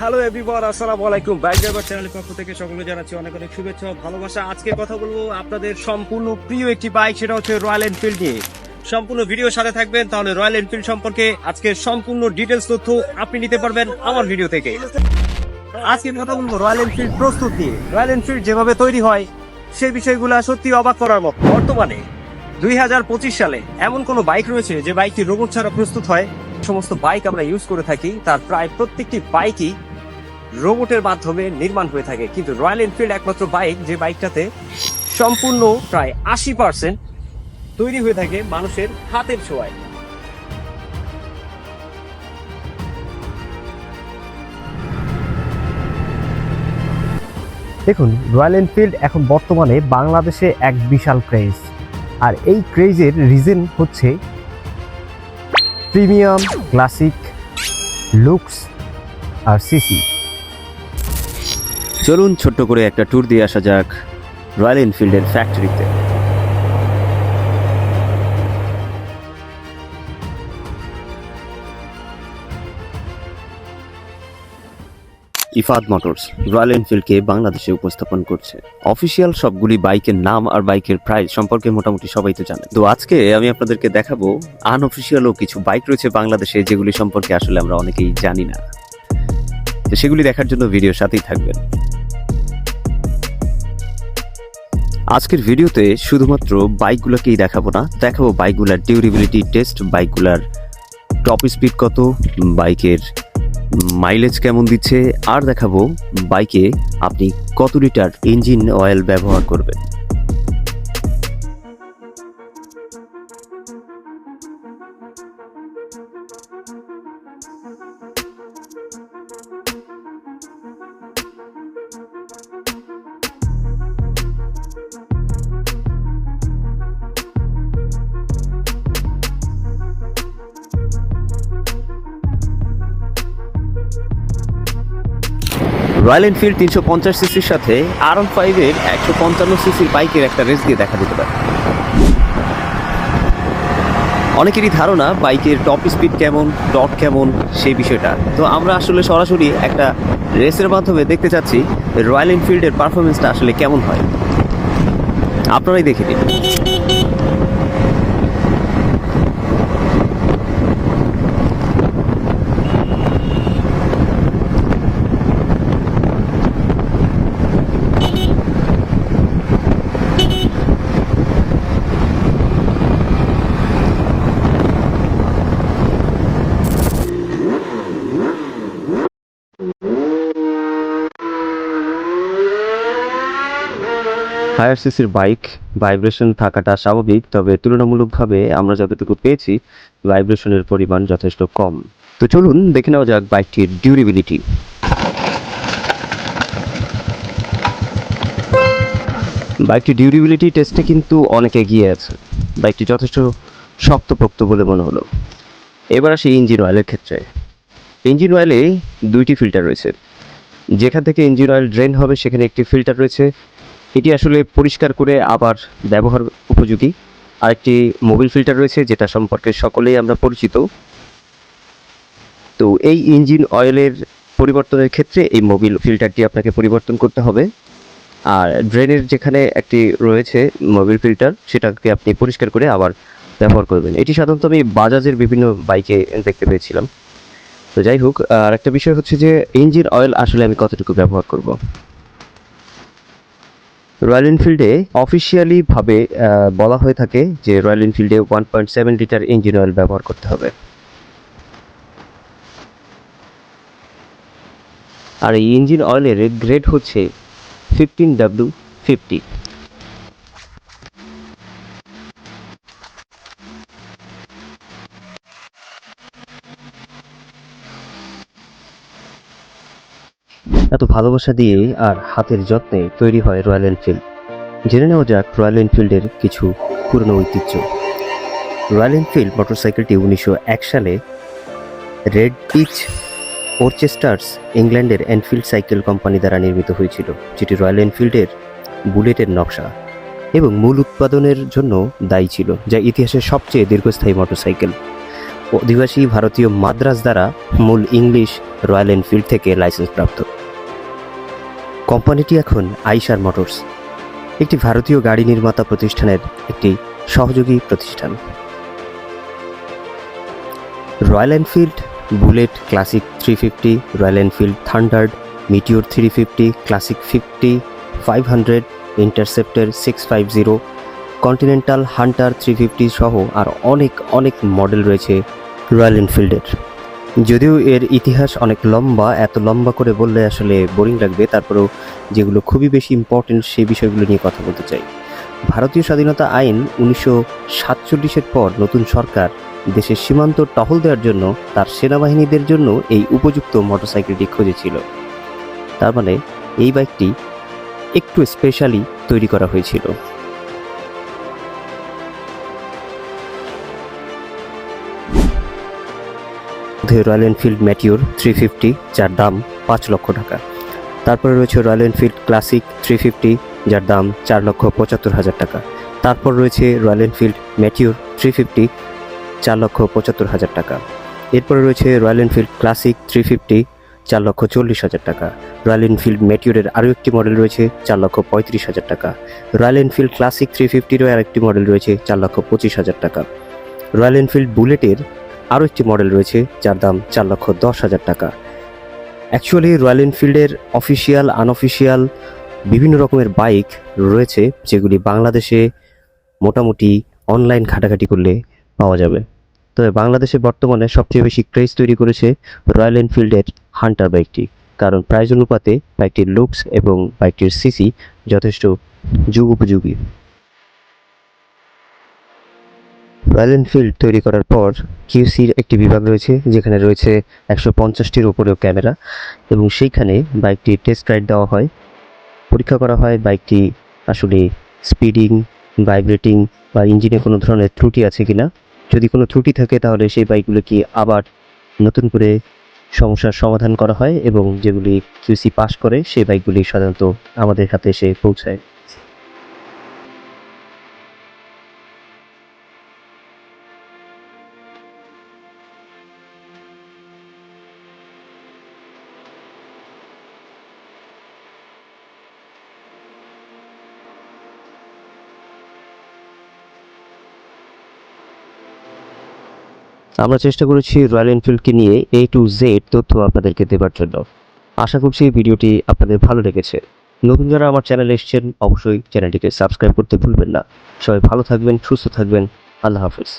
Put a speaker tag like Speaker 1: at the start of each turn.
Speaker 1: Hello everyone আসসালামু আলাইকুম। Bike driver চ্যানেলের পক্ষ থেকে সকলকে জানাচ্ছি অনেক অনেক শুভেচ্ছা ভালোবাসা। আজকে কথা বলব আপনাদের সম্পূর্ণ প্রিয় একটি বাইক সেটা হচ্ছে রয়্যাল এনফিল্ড নিয়ে। সম্পূর্ণ ভিডিও সাথে থাকবেন, তাহলে রয়্যাল এনফিল্ড সম্পর্কে আজকে সম্পূর্ণ ডিটেলস তথ্য আপনি নিতে পারবেন আমার ভিডিও থেকে। আজকে কথা বলব রয়্যাল এনফিল্ড প্রস্তুত নিয়ে। রয়্যাল এনফিল্ড যেভাবে তৈরি হয়, সেই বিষয়গুলো সত্যি অবাক করার মতো। বর্তমানে দুই হাজার পঁচিশ সালে এমন কোনো বাইক রয়েছে যে বাইকটি রোবট ছাড়া প্রস্তুত হয়। সমস্ত বাইক আমরা ইউজ করে থাকি, তার প্রায় প্রত্যেকটি বাইকই রোবটের মাধ্যমে নির্মাণ হয়ে থাকে। কিন্তু রয়্যাল এনফিল্ড একমাত্র বাইক যে বাইকটাতে সম্পূর্ণ প্রায় আশি পার্সেন্ট তৈরি হয়ে থাকে মানুষের হাতের ছোঁয়ায়।
Speaker 2: দেখুন রয়্যাল এনফিল্ড এখন বর্তমানে বাংলাদেশে এক বিশাল ক্রেজ আর এই ক্রেজের রিজন হচ্ছে প্রিমিয়াম ক্লাসিক লুকস আর সিসি
Speaker 3: চলুন ছোট্ট করে একটা ট্যুর দিয়ে আসা যাক রয়্যাল এনফিল্ডের ফ্যাক্টরিতে ইফাদ মোটরস রয়্যাল এনফিল্ডকে বাংলাদেশে উপস্থাপন করছে। অফিসিয়াল সবগুলি বাইকের নাম আর বাইকের প্রাইস সম্পর্কে মোটামুটি সবাই তো জানে। তো আজকে আমি আপনাদেরকে দেখাবো আনঅফিসিয়ালও কিছু বাইক রয়েছে বাংলাদেশে, যেগুলি সম্পর্কে আসলে আমরা অনেকেই জানি না। তো সেগুলি দেখার জন্য ভিডিও সাথেই থাকবেন। আজকের ভিডিওতে শুধুমাত্র বাইকগুলোকেই দেখাবো না, দেখাবো বাইকগুলার ডিউরেবিলিটি টেস্ট বাইকগুলার টপ স্পিড কত, বাইকের মাইলেজ কেমন দিচ্ছে, আর দেখাবো বাইকে আপনি কত লিটার ইঞ্জিন অয়েল ব্যবহার করবেন। রয়্যাল এনফিল্ড তিনশো পঞ্চাশ সিসির সাথে আর ওয়ান ফাইভের একশো পঞ্চান্ন সিসির বাইকের একটা রেস দিয়ে দেখা দিতে পারে। অনেকেরই ধারণা বাইকের টপ স্পিড কেমন টপ কেমন, সেই বিষয়টা। তো আমরা আসলে সরাসরি একটা রেসের মাধ্যমে দেখতে চাচ্ছি রয়্যাল এনফিল্ডের পারফরমেন্সটা আসলে কেমন হয়। আপনারাই দেখে নিন। হায়ার সিসির বাইক ভাইব্রেশন থাকাটা স্বাভাবিক, তবে তুলনামূলকভাবে আমরা যতটুকু পেয়েছি ভাইব্রেশনের পরিমাণ যথেষ্ট কম। তো চলুন দেখে নেওয়া যাক বাইকটির ডিউরেবিলিটি বাইকটি ডিউরেবিলিটি টেস্টে কিন্তু অনেক এগিয়ে আছে। বাইকটি যথেষ্ট শক্তপোক্ত বলে মনে হলো। এবার আসি ইঞ্জিন অয়েলের ক্ষেত্রে। ইঞ্জিন অয়েলে দুইটি ফিল্টার রয়েছে। যেখান থেকে ইঞ্জিন অয়েল ড্রেন হবে, সেখানে একটি ফিল্টার রয়েছে। এটি আসলে পরিষ্কার করে আবার ব্যবহার উপযোগী। আরেকটি মোবিল ফিল্টার রয়েছে, যেটা সম্পর্কে সকলেই আমরা পরিচিত। তো এই ইঞ্জিন অয়েলের পরিবর্তনের ক্ষেত্রে এই মোবিল ফিল্টারটি আপনাকে পরিবর্তন করতে হবে। আর ড্রেনের যেখানে একটি রয়েছে মোবিল ফিল্টার, সেটাকে আপনি পরিষ্কার করে আবার ব্যবহার করবেন। এটি সাধারণত আমি বাজাজের বিভিন্ন বাইকে দেখতে পেয়েছিলাম। তো যাই হোক আর একটা বিষয় হচ্ছে যে ইঞ্জিন অয়েল আসলে আমি কতটুকু ব্যবহার করব? রয়্যাল এনফিল্ডে অফিসিয়ালি ভাবে বলা হয়ে থাকে যে Royal এনফিল্ডে one point seven litre engine oil ব্যবহার করতে হবে। আর এই ইঞ্জিন অয়েলের গ্রেড হচ্ছে ফিফটিন ডাব্লু ফিফটি এত ভালোবাসা দিয়ে আর হাতের যত্নে তৈরি হয় রয়্যাল এনফিল্ড। জেনে নেওয়া যাক রয়্যাল এনফিল্ডের কিছু পুরনো ঐতিহ্য। রয়্যাল এনফিল্ড মোটরসাইকেলটি উনিশশো এক সালে রেড পিচ ওরচেস্টার্স ইংল্যান্ডের এনফিল্ড সাইকেল কোম্পানি দ্বারা নির্মিত হয়েছিল, যেটি রয়্যাল এনফিল্ডের বুলেটের নকশা এবং মূল উৎপাদনের জন্য দায়ী ছিল, যা ইতিহাসের সবচেয়ে দীর্ঘস্থায়ী মোটরসাইকেল। অধিবাসী ভারতীয় মাদ্রাজ দ্বারা মূল ইংলিশ রয়্যাল এনফিল্ড থেকে লাইসেন্স প্রাপ্ত কোম্পানিটি এখন আইসার মোটরস, একটি ভারতীয় গাড়ি নির্মাতা প্রতিষ্ঠানের একটি সহযোগী প্রতিষ্ঠান। Royal Enfield, Bullet Classic three fifty, Royal Enfield Thunderbird, Meteor three fifty, Classic fifty, five hundred, Interceptor six five zero, Continental Hunter three fifty সহ আর অনেক অনেক মডেল রয়েছে রয়্যাল এনফিল্ডের। যদিও এর ইতিহাস অনেক লম্বা, এত লম্বা করে বললে আসলে বোরিং লাগবে। তারপরেও যেগুলো খুবই বেশি ইম্পর্টেন্ট সেই বিষয়গুলো নিয়ে কথা বলতে চাই। ভারতীয় স্বাধীনতা আইন উনিশশো সাতচল্লিশের পর নতুন সরকার দেশের সীমান্ত টহল দেওয়ার জন্য তার সেনাবাহিনীদের জন্য এই উপযুক্ত মোটরসাইকেলটি খুঁজেছিল। তার মানে এই বাইকটি একটু স্পেশালি তৈরি করা হয়েছিল। Royal Enfield Meteor three fifty যার দাম পাঁচ লক্ষ টাকা। তারপরে রয়েছে Royal Enfield Classic three fifty যার দাম চার লক্ষ পঁচাত্তর হাজার টাকা। তারপর রয়েছে Royal Enfield Meteor three fifty চার লক্ষ পঁচাত্তর হাজার টাকা। এরপরে রয়েছে Royal Enfield Classic three fifty চার লক্ষ চল্লিশ হাজার টাকা। রয়্যাল এনফিল্ড মেটিওরের আরও একটি মডেল রয়েছে, চার লক্ষ পঁয়ত্রিশ হাজার টাকা। রয়্যাল এনফিল্ড ক্লাসিক থ্রি ফিফটিরও আরেকটি মডেল রয়েছে, চার লক্ষ পঁচিশ হাজার টাকা। রয়্যাল এনফিল্ড বুলেটের আরও একটি মডেল রয়েছে যার দাম চার লক্ষ দশ হাজার টাকা। অ্যাকচুয়ালি রয়্যাল এনফিল্ডের অফিসিয়াল আনঅফিসিয়াল বিভিন্ন রকমের বাইক রয়েছে যেগুলি বাংলাদেশে মোটামুটি অনলাইন ঘাটাঘাটি করলে পাওয়া যাবে। তবে বাংলাদেশে বর্তমানে সবচেয়ে বেশি ক্রেজ তৈরি করেছে রয়্যাল এনফিল্ডের হান্টার বাইকটি। কারণ প্রাইজ অনুপাতে বাইকটির লুকস এবং বাইকটির সিসি যথেষ্ট যুগ উপযোগী রয়্যাল এনফিল্ড তৈরি করার পর কিউসির একটি বিভাগ রয়েছে, যেখানে রয়েছে একশো পঞ্চাশটির উপরেও ক্যামেরা এবং সেইখানে বাইকটি টেস্ট রাইড দেওয়া হয়। পরীক্ষা করা হয় বাইকটি আসলে স্পিডিং ভাইব্রেটিং বা ইঞ্জিনে কোনো ধরনের ত্রুটি আছে কি না যদি কোনো ত্রুটি থাকে তাহলে সেই বাইকগুলোকে আবার নতুন করে সমস্যার সমাধান করা হয় এবং যেগুলি কিউসি পাস করে, সেই বাইকগুলি সাধারণত আমাদের হাতে এসে পৌঁছায়। আমরা চেষ্টা করেছি রয়্যাল এনফিল্ডকে নিয়ে এ টু জেড তথ্য আপনাদেরকে দেবার জন্য। আশা করছি ভিডিওটি আপনাদের ভালো লেগেছে। নতুন যারা আমার চ্যানেলে এসছেন, অবশ্যই চ্যানেলটিকে সাবস্ক্রাইব করতে ভুলবেন না। সবাই ভালো থাকবেন, সুস্থ থাকবেন। আল্লাহ হাফিজ।